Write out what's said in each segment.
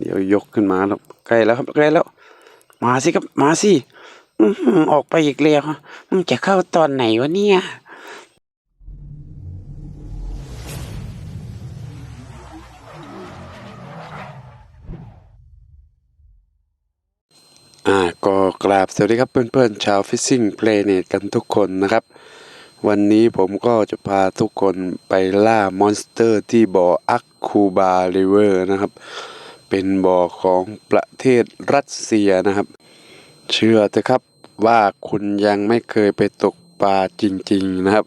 เดี๋ยวยกขึ้นมาแล้วใกล้แล้วครับใกล้แล้ว มาสิครับมาสิออหือออกไปอีกแล้วมึงจะเข้าตอนไหนวะเนี่ยอ่าก็กราบสวัสดีครับเพื่อนๆ ชาวฟิชชิ่งเพลเนตกันทุกคนนะครับ วันนี้ผมก็จะพาทุกคนไปล่ามอนสเตอร์ที่บ่ออักคูบาริเวอร์นะครับ เป็นบ่อของประเทศรัสเซียนะครับ เชื่อเถอะครับว่าคุณยังไม่เคยไปตกปลาจริง ๆนะครับ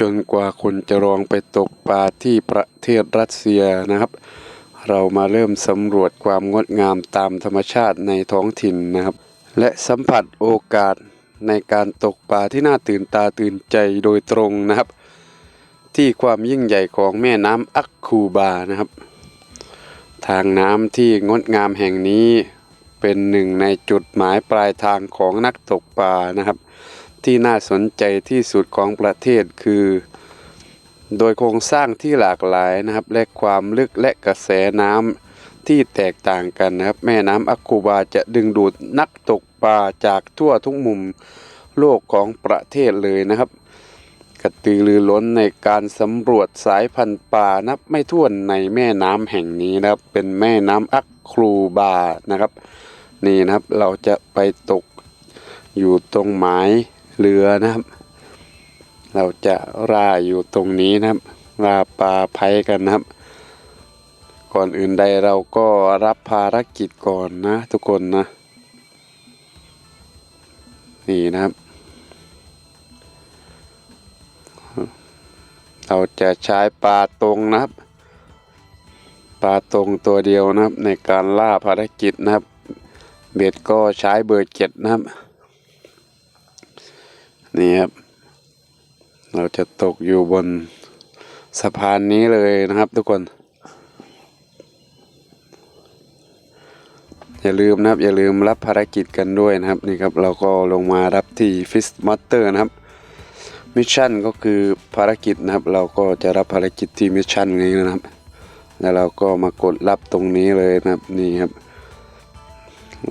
จนกว่าคุณจะลองไปตกปลาที่ประเทศรัสเซียนะครับ เรามาเริ่มสำรวจความงดงามตามธรรมชาติในท้องถิ่นนะครับ และสัมผัสโอกาสในการตกปลาที่น่าตื่นตาตื่นใจโดยตรงนะครับ ที่ความยิ่งใหญ่ของแม่น้ำอักคูบานะครับ ทางน้ำที่งดงามแห่งนี้เป็นหนึ่งในจุดหมายปลายทางของนักตกปลานะครับ ที่น่าสนใจที่สุดของประเทศคือ โดยโครงสร้างที่หลากหลายนะครับ และความลึกและกระแสน้ำที่แตกต่างกันนะครับ แม่น้ำอักคูบาจะดึงดูดนักตกปลาจากทั่วทุกมุมโลกของประเทศเลยนะครับ กระตือรือร้นในการสำรวจสายพันธุ์ปลานับไม่ถ้วนในแม่น้ำแห่งนี้นะครับ เป็นแม่น้ำอักครูบานะครับ นี่นะครับเราจะไปตกอยู่ตรงหมายเรือนะครับ เราจะร่าอยู่ตรงนี้นะครับร่าปลาไพกันนะครับ ก่อนอื่นใดเราก็รับภารกิจก่อนนะ ทุกคนนะ นี่นะครับ เราจะใช้ปลาตรงนะครับ ปลาตรงตัวเดียวนะครับ ในการล่าภารกิจนะครับ เบ็ดก็ใช้เบอร์เจ็ดนะครับ นี่ครับ เราจะตกอยู่บนสะพานนี้เลยนะครับทุกคน อย่าลืมนะครับ อย่าลืมรับภารกิจกันด้วยนะครับ นี่ครับ เราก็ลงมารับที่ฟิสมอเตอร์นะครับ มิชชั่นก็คือภารกิจนะครับ เราก็จะรับภารกิจที่มิชชั่นนี้นะครับ แล้วเราก็มากดรับตรงนี้เลยนะครับนี่ครับ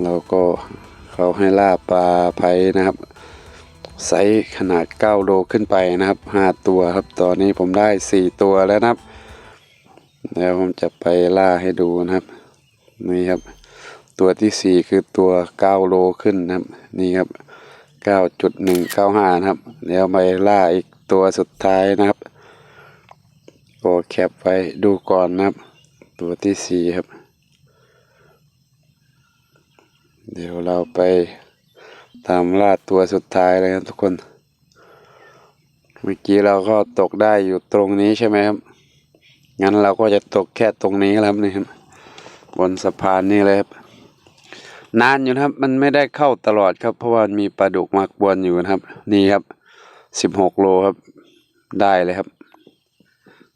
เราก็เขาให้ล่าปลาไพนะครับไซส์ขนาด 9 โลขึ้นไปนะครับ 5 ตัวครับ ตอนนี้ผมได้ 4 ตัวแล้วนะครับ แล้วผมจะไปล่าให้ดูนะครับ นี่ครับ ตัวที่ 4 คือตัว 9 โลขึ้นนะครับ นี่ครับ 9.195นะครับแล้วไปล่าอีกตัวสุดท้ายนะครับก็แคปไว้ดูก่อนนะครับ ตัวที่4ครับ เดี๋ยวเราไปตามล่าตัวสุดท้ายเลยครับทุกคน เมื่อกี้เราก็ตกได้อยู่ตรงนี้ใช่ไหมครับ งั้นเราก็จะตกแค่ตรงนี้แล้วครับนี่ครับบนสะพานนี่เลยครับ นานอยู่นะครับ มันไม่ได้เข้าตลอดครับ เพราะว่ามีปลาดุกมากวนอยู่นะครับ นี่ครับสิบหกโลครับ ได้เลยครับ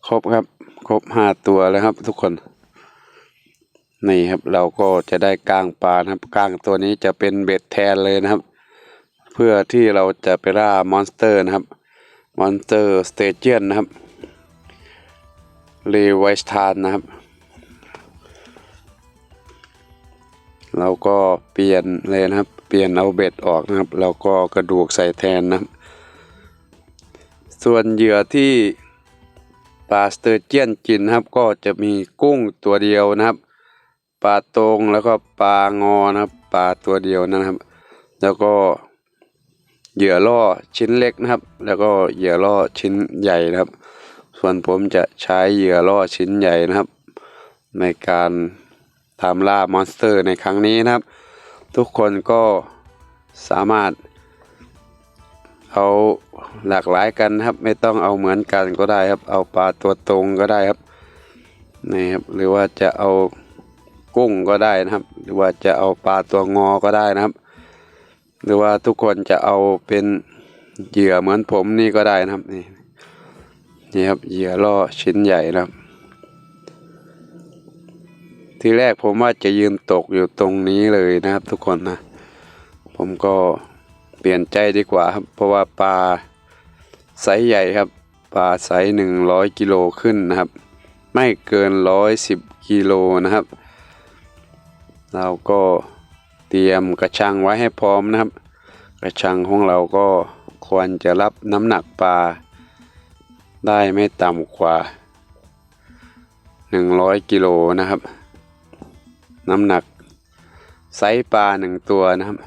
ครบครับ ครบห้าตัวแล้วครับ ทุกคน นี่ครับเราก็จะได้ก้างปลานะครับก้างตัวนี้จะเป็นเบ็ดแทนเลยนะครับ เพื่อที่เราจะไปล่ามอนสเตอร์นะครับมอนสเตอร์สเตเจียนนะครับเลไวสทานนะครับ เราก็เปลี่ยนเลยนะครับ เปลี่ยนเอาเบ็ดออกนะครับ เราก็กระดูกใส่แทนนะครับ ส่วนเหยื่อที่ปลาสเตอร์เจียนกินนะครับก็จะมีกุ้งตัวเดียวนะครับ ปลาตรงแล้วก็ปลางอนะครับ ปลาตัวเดียวนะครับ แล้วก็เหยื่อล่อชิ้นเล็กนะครับ แล้วก็เหยื่อล่อชิ้นใหญ่นะครับ ส่วนผมจะใช้เหยื่อล่อชิ้นใหญ่นะครับ ในการ ตามล่ามอนสเตอร์ในครั้งนี้นะครับ ทุกคนก็สามารถ เอาหลากหลายกันนะครับ ไม่ต้องเอาเหมือนกันก็ได้ครับ เอาปลาตัวตรงก็ได้ครับนี่ครับหรือว่าจะเอากุ้งก็ได้นะครับ หรือว่าจะเอาปลาตัวงอก็ได้นะครับ หรือว่าทุกคนจะเอาเป็นเหยื่อเหมือนผมนี่ก็ได้นะครับนี่นี่ครับเหยื่อล่อชิ้นใหญ่นะครับ ทีแรกผมว่าจะยืนตกอยู่ตรงนี้เลยนะครับ ทุกคนนะ ผมก็เปลี่ยนใจดีกว่าครับ เพราะว่าปลาไซส์ใหญ่ครับปลาไซส์หนึ่งร้อยกิโลขึ้นนะครับ ไม่เกินร้อยสิบกิโลนะครับ เราก็เตรียมกระชังไว้ให้พร้อมนะครับ กระชังของเราก็ควรจะรับน้ำหนักปลาได้ไม่ต่ำกว่า 100 กิโลนะครับ น้ำหนักไซส์ปลาหนึ่งตัวนะครับ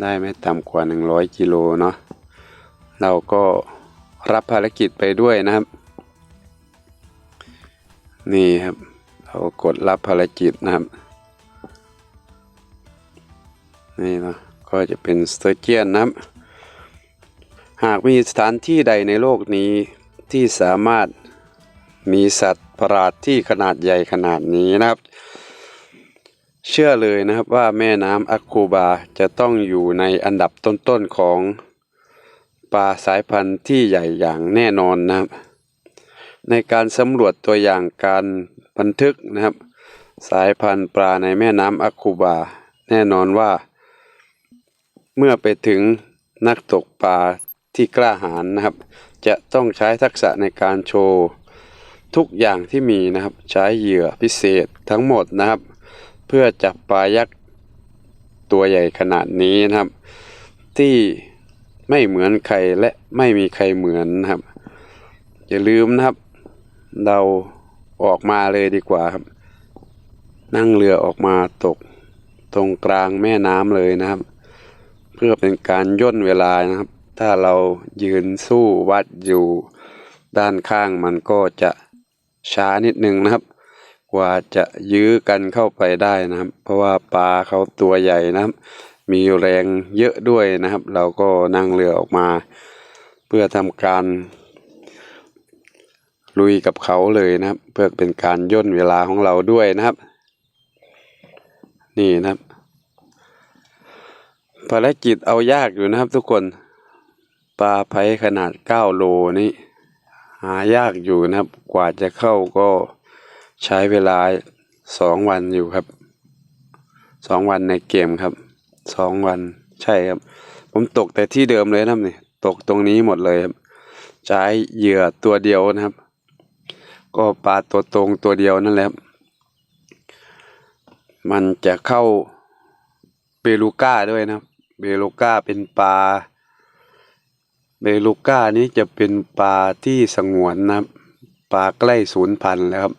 ได้ไม่ต่ำกว่า 100กิโลเนาะเราก็รับภารกิจไปด้วยนะครับ นี่ครับ เรากดรับภารกิจนะครับ นี่เนาะก็จะเป็นสเตอร์เจียนนะครับ หากมีสถานที่ใดในโลกนี้ที่สามารถ มีสัตว์ประหลาดที่ขนาดใหญ่ขนาดนี้นะครับ เชื่อเลยนะครับว่าแม่น้ำอัคคูบาจะต้องอยู่ในอันดับต้นๆของปลาสายพันธุ์ที่ใหญ่อย่างแน่นอนนะครับ ในการสำรวจตัวอย่างการบันทึกนะครับ สายพันธุ์ปลาในแม่น้ำอัคคูบา แน่นอนว่า เมื่อไปถึงนักตกปลาที่กล้าหาญนะครับ จะต้องใช้ทักษะในการโชว์ ทุกอย่างที่มีนะครับ ใช้เหยื่อพิเศษทั้งหมดนะครับ เพื่อจับปลายักษ์ตัวใหญ่ขนาดนี้นะครับ ที่ไม่เหมือนใครและไม่มีใครเหมือนนะครับ อย่าลืมนะครับ เราออกมาเลยดีกว่าครับ นั่งเรือออกมาตกตรงกลางแม่น้ำเลยนะครับ เพื่อเป็นการย่นเวลานะครับ ถ้าเรายืนสู้วัดอยู่ด้านข้างมันก็จะ ช้านิดนึงนะครับ กว่าจะยื้อกันเข้าไปได้นะครับ เพราะว่าปลาเขาตัวใหญ่นะครับ มีแรงเยอะด้วยนะครับ เราก็นั่งเรือออกมา เพื่อทำการ ลุยกับเขาเลยนะครับ เพื่อเป็นการย่นเวลาของเราด้วยนะครับ นี่นะครับภารกิจเอายากอยู่นะครับทุกคน ปลาไพขนาด 9 โลนี่ หายากอยู่นะครับ กว่าจะเข้าก็ใช้เวลา2วันอยู่ครับ2วันในเกมครับ2วันใช่ครับ ผมตกแต่ที่เดิมเลยนะครับนี่ตกตรงนี้หมดเลยครับใช้เหยื่อตัวเดียวนะครับ ก็ปลาตัวตรงตัวเดียวนั่นแหละครับมันจะเข้าเบลูก้าด้วยนะเบลูก้าเป็นปลา เบลูก้านี้จะเป็นปลาที่สงวนนะครับ ปลาใกล้สูญพันธุ์แล้วครับ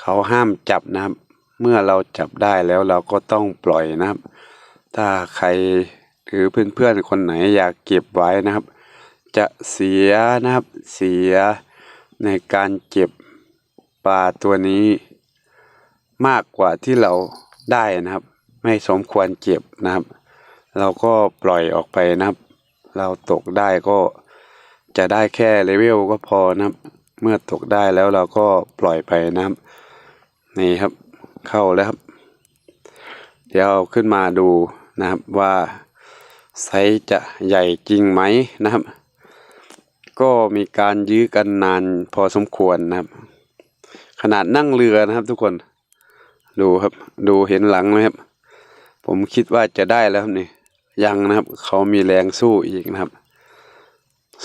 เขาห้ามจับนะครับ เมื่อเราจับได้แล้วเราก็ต้องปล่อยนะครับ ถ้าใครหรือเพื่อนๆคนไหนอยากเก็บไว้นะครับ จะเสียนะครับเสียในการเก็บปลาตัวนี้มากกว่าที่เราได้นะครับ ไม่สมควรเก็บนะครับ เราก็ปล่อยออกไปนะครับ เราตกได้ก็จะได้แค่เลเวลก็พอนะครับ เมื่อตกได้แล้วเราก็ปล่อยไปนะครับ นี่ครับเข้าแล้วครับ เดี๋ยวเอาขึ้นมาดูนะครับว่าไซส์จะใหญ่จริงไหมนะครับ ก็มีการยื้อกันนานพอสมควรนะครับ ขนาดนั่งเรือนะครับทุกคนดูครับ ดูเห็นหลังไหมครับ ผมคิดว่าจะได้แล้วครับนี่ ยังนะครับ เขามีแรงสู้อีกนะครับ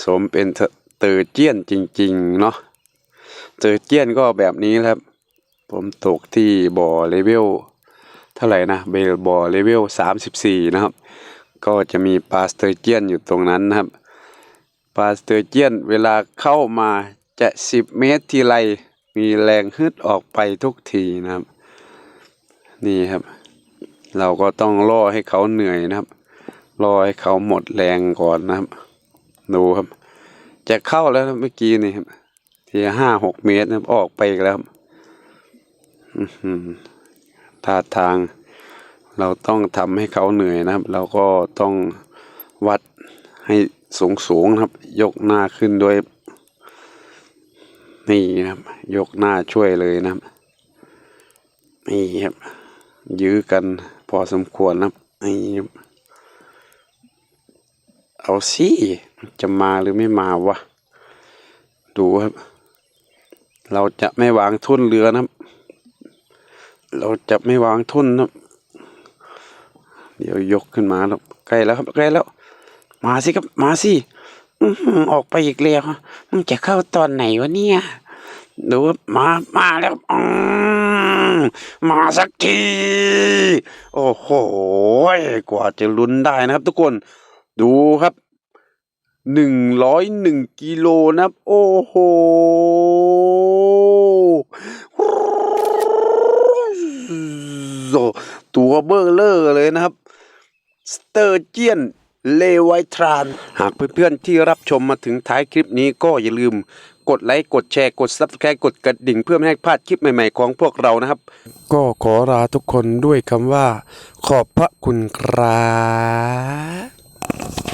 สมเป็นเตอร์เจียนจริง ๆ เนาะเตอร์เจียนก็แบบนี้ครับ ผมตกที่บ่อเลเวลเท่าไหร่นะเบลบ่อเลเวลสามสิบสี่นะครับ ก็จะมีปลาสเตอร์เจียนอยู่ตรงนั้นนะครับปลาสเตอร์เจียนเวลาเข้ามาจะสิบเมตรทีไรมีแรงฮึดออกไปทุกทีนะครับ นี่ครับ เราก็ต้องล่อให้เขาเหนื่อยนะครับ ล่อให้เขาหมดแรงก่อนนะครับ ดูครับ จะเข้าแล้วเมื่อกี้นี่ครับทีห้าหกเมตรนะออกไปแล้วครับอื้อหือท่าทางเราต้องทำให้เขาเหนื่อยนะครับ เราก็ต้องวัดให้สูงสูงนะครับ ยกหน้าขึ้นด้วย นี่นะครับ ยกหน้าช่วยเลยนะครับ นี่ครับ ยื้อกันพอสมควรนะครับนี่ครับ เอาสิจะมาหรือไม่มาวะ ดูครับ เราจะไม่วางทุ่นเรือนะครับ เราจะไม่วางทุ่นนะเดี๋ยวยกขึ้นมาแล้วใกล้แล้วครับใกล้แล้ว มาสิครับมาสิออกไปอีกแล้วมึงจะเข้าตอนไหนวะเนี่ยดูมา มาแล้วมมาสักที โอ้โห กว่าจะลุ้นได้นะครับทุกคน ดูครับหนึ่งร้อยหนึ่งกิโลนะครับ โอ้โหตัวเบอร์เลอร์เลยนะครับ สเตอร์เจียนเลไวทราน หากเพื่อนๆที่รับชมมาถึงท้ายคลิปนี้ก็อย่าลืม กดไลค์ กดแชร์ กด Subscribe กดกระดิ่งเพื่อไม่ให้พลาดคลิปใหม่ๆของพวกเรานะครับ ก็ขอลาทุกคนด้วยคำว่า ขอบพระคุณครับ Thank you.